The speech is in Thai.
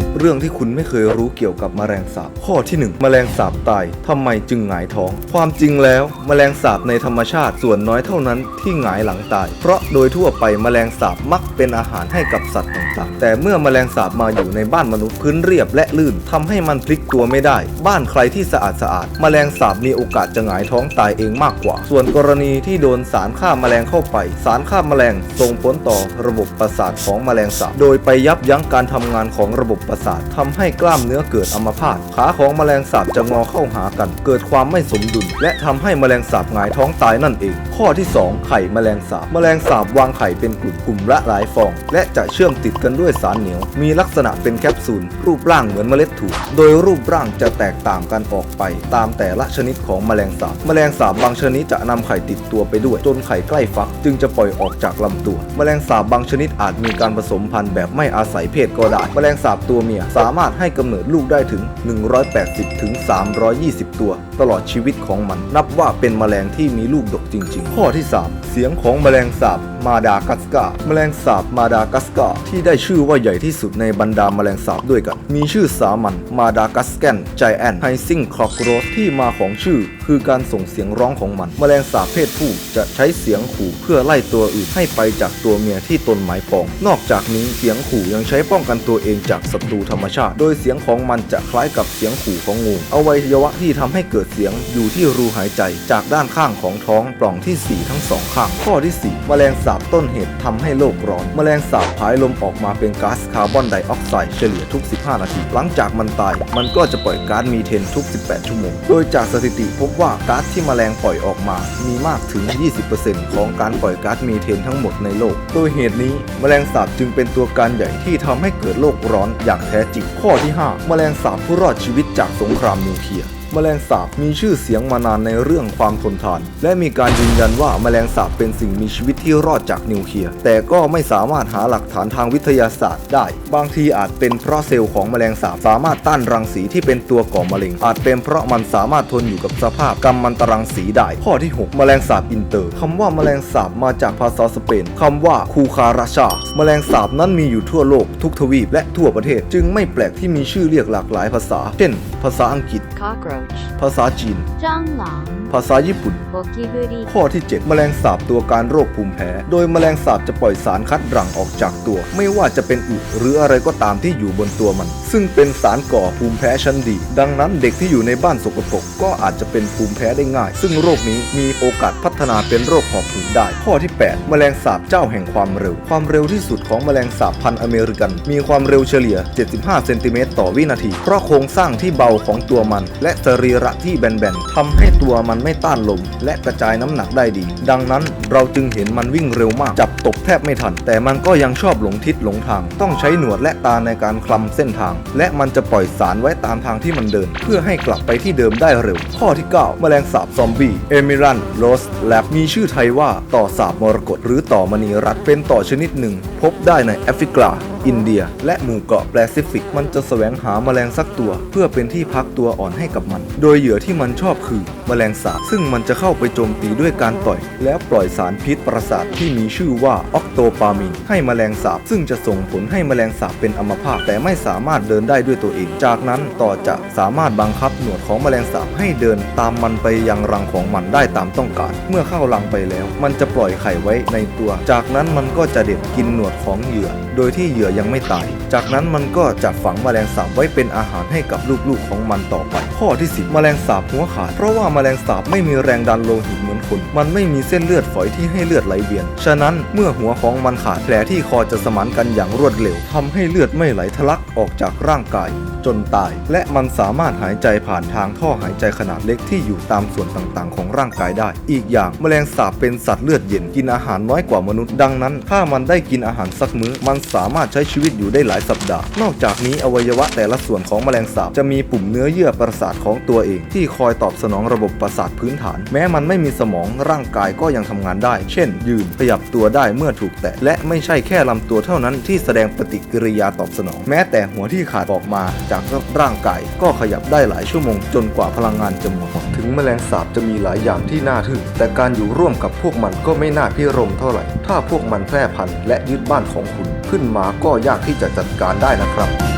10 เรื่องที่คุณไม่เคยรู้เกี่ยวกับแมลงสาบ ข้อที่ 1 แมลงสาบตายทำไมจึงหงายท้อง ความจริงแล้วแมลงสาบในธรรมชาติส่วนน้อยเท่านั้นที่หงายหลังตาย เพราะโดยทั่วไปแมลงสาบมักเป็นอาหารให้กับสัตว์ต่างๆ แต่เมื่อแมลงสาบมาอยู่ในบ้านมนุษย์พื้นเรียบและลื่นทำให้มันพลิกตัวไม่ได้ บ้านใครที่สะอาดสะอาดแมลงสาบมีโอกาสจะหงายท้องตายเองมากกว่า ส่วนกรณีที่โดนสารฆ่าแมลงเข้าไป สารฆ่าแมลงส่งผลต่อระบบประสาทของแมลงสาบ โดยไปยับยั้งการทำงานของระบบประสาททำให้กล้ามเนื้อเกิดอัมพาตขาของแมลงสาบจะงอเข้าหากัน เกิดความไม่สมดุล และทำให้แมลงสาบหงายท้องตายนั่นเอง ข้อที่ 2 ไข่แมลงสาบแมลงสาบวางไข่เป็นกลุ่มกลุ่มละหลายฟอง และจะเชื่อมติดกันด้วยสารเหนียว มีลักษณะเป็นแคปซูล รูปร่างเหมือนเมล็ดถั่วโดยรูปร่างจะแตกต่างกันออกไป ตามแต่ละชนิดของแมลงสาบแมลงสาบบางชนิดจะนำไข่ติดตัวไปด้วย จนไข่ใกล้ฟัก จึงจะปล่อยออกจากลำตัว แมลงสาบบางชนิดอาจมีการผสมพันธุ์แบบไม่อาศัยเพศก็ได้แมลงสาบตัวเมีย สามารถให้กำเนิดลูกได้ถึง 180ถึง320 ตัว ตลอดชีวิตของมัน นับว่าเป็นแมลงที่มีลูกดกจริง ๆ ข้อที่ 3 เสียงของแมลงสาบ มาดากัสกาแมลงสาบมาดากัสกาที่ได้ชื่อว่าใหญ่ที่สุดในบรรดาแมลงสาบด้วยกัน มีชื่อสามัญมาดากัสแกนไจแอนไฮซิงคลอกโรสที่มาของชื่อ คือการส่งเสียงร้องของมัน แมลงสาบเพศผู้จะใช้เสียงขู่เพื่อไล่ตัวอื่นให้ไปจากตัวเมียที่ตนหมายปอง นอกจากนี้เสียงขู่ยังใช้ป้องกันตัวเองจากศัตรูธรรมชาติ โดยเสียงของมันจะคล้ายกับเสียงขู่ของงูอวัยวะที่ทำให้เกิดเสียงอยู่ที่รูหายใจจากด้านข้างของท้องปล่องที่ 4 ทั้งสองข้างข้อที่ 4 แมลงสาบาบต้นเหตุทำให้โลกร้อน แมลงสาบผายลมออกมาเป็นก๊าซคาร์บอนไดออกไซด์เฉลี่ยทุก 15 นาที หลังจากมันตาย มันก็จะปล่อยก๊าซมีเทนทุก 18 ชั่วโมง โดยจากสถิติพบว่าก๊าซที่แมลงปล่อยออกมา มีมากถึง 20%ของการปล่อยก๊าซมีเทนทั้งหมดในโลก โดยเหตุนี้แมลงสาบจึงเป็นตัวการใหญ่ที่ทำให้เกิดโลกร้อนอย่างแท้จริง ข้อที่ 5 แมลงสาบผู้รอดชีวิตจากสงครามนิวเคลียร์ แมลงสาบมีชื่อเสียงมานานในเรื่องความทนทาน และมีการยืนยันว่าแมลงสาบเป็นสิ่งมีชีวิตที่รอดจากนิวเคลียร์ แต่ก็ไม่สามารถหาหลักฐานทางวิทยาศาสตร์ได้ บางทีอาจเป็นเพราะเซลล์ของแมลงสาบสามารถต้านรังสีที่เป็นตัวก่อมะเร็ง อาจเป็นเพราะมันสามารถทนอยู่กับสภาพกัมมันตรังสีได้ ข้อที่ 6 แมลงสาบอินเตอร์คำว่าแมลงสาบมาจากภาษาสเปนคำว่าคูคาราชา แมลงสาบนั้นมีอยู่ทั่วโลกทุกทวีปและทั่วประเทศ จึงไม่แปลกที่มีชื่อเรียกหลากหลายภาษา เช่น ภาษาอังกฤษ cockroach, ภาษาจีน蟑螂、 ภาษาญี่ปุ่น ข้อที่ 7 แมลงสาบตัวการโรคภูมิแพ้ โดยแมลงสาบจะปล่อยสารคัดหลั่งออกจากตัว ไม่ว่าจะเป็นอึหรืออะไรก็ตามที่อยู่บนตัวมัน ซึ่งเป็นสารก่อภูมิแพ้ชั้นดี ดังนั้นเด็กที่อยู่ในบ้านสกปรกก็อาจจะเป็นภูมิแพ้ได้ง่าย ซึ่งโรคนี้มีโอกาสพัฒนาเป็นโรคหอบหืดได้ ข้อที่ 8 แมลงสาบเจ้าแห่งความเร็ว ความเร็วที่สุดของแมลงสาบพันธุ์อเมริกัน มีความเร็วเฉลี่ย 75 เซนติเมตรต่อวินาที เพราะโครงสร้างที่เบาของตัวมัน และสรีระที่แบนๆทำให้ตัวมันไม่ต้านลม และกระจายน้ำหนักได้ดี ดังนั้นเราจึงเห็นมันวิ่งเร็วมาก จับตกแทบไม่ทัน แต่มันก็ยังชอบหลงทิศหลงทาง ต้องใช้หนวดและตาในการคลำเส้นทาง และมันจะปล่อยสารไว้ตามทางที่มันเดิน เพื่อให้กลับไปที่เดิมได้เร็ว ข้อที่ 9 แมลงสาบซอมบี้เอมิรันโรสแลบมีชื่อไทยว่าต่อสาบมรกตหรือต่อมณีรัตเป็นต่อชนิดหนึ่ง พบได้ในแอฟริกา อินเดีย และหมู่เกาะแปซิฟิก มันจะแสวงหาแมลงสักตัว เพื่อเป็นที่พักตัวอ่อนให้กับมัน โดยเหยื่อที่มันชอบคือแมลงสาบซึ่งมันจะเข้าไปโจมตีด้วยการต่อย แล้วปล่อยสารพิษประสาทที่มีชื่อว่าออกโตปามีนให้แมลงสาบซึ่งจะส่งผลให้แมลงสาบเป็นอัมพาตแต่ไม่สามารถเดินได้ด้วยตัวเอง จากนั้นต่อจะสามารถบังคับหนวดของแมลงสาบให้เดินตามมันไปยังรังของมันได้ตามต้องการ เมื่อเข้ารังไปแล้ว มันจะปล่อยไข่ไว้ในตัว จากนั้นมันก็จะเด็ดกินหนวดของเหยื่อ โดยที่เหยื่อยังไม่ตาย จากนั้นมันก็จะฝังแมลงสาบไว้เป็นอาหารให้กับลูกๆของมันต่อไป ข้อที่ 10 แมลงสาบหัวขาด เพราะว่าแมลงสาบไม่มีแรงดันโลหิตเหมือนคน มันไม่มีเส้นเลือดฝอยที่ให้เลือดไหลเวียน ฉะนั้นเมื่อหัวของมันขาดแผลที่คอจะสมานกันอย่างรวดเร็วทำให้เลือดไม่ไหลทะลักออกจากร่างกาย จนตาย และมันสามารถหายใจผ่านทางท่อหายใจขนาดเล็กที่อยู่ตามส่วนต่างๆ ของร่างกายได้ อีกอย่างแมลงสาบเป็นสัตว์เลือดเย็นกินอาหารน้อยกว่ามนุษย์ ดังนั้น ถ้ามันได้กินอาหารสักมื้อ มันสามารถใช้ชีวิตอยู่ได้หลายสัปดาห์ นอกจากนี้อวัยวะแต่ละส่วนของแมลงสาบจะมีปุ่มเนื้อเยื่อประสาทของตัวเอง ที่คอยตอบสนองระบบประสาทพื้นฐาน แม้มันไม่มีสมองร่างกายก็ยังทำงานได้ เช่น ยืนขยับตัวได้เมื่อถูกแตะและไม่ใช่แค่ลำตัวเท่านั้นที่แสดงปฏิกิริยาตอบสนอง แม้แต่หัวที่ขาดออกมาจากร่างกายก็ขยับได้หลายชั่วโมง จนกว่าพลังงานจะหมดถึงแมลงสาบจะมีหลายอย่างที่น่าทึ่งแต่การอยู่ร่วมกับพวกมันก็ไม่น่าพิรมเท่าไหร่ ถ้าพวกมันแพร่พันธุ์และยึดบ้านของคุณ ขึ้นมาก็ยากที่จะจัดการได้นะครับ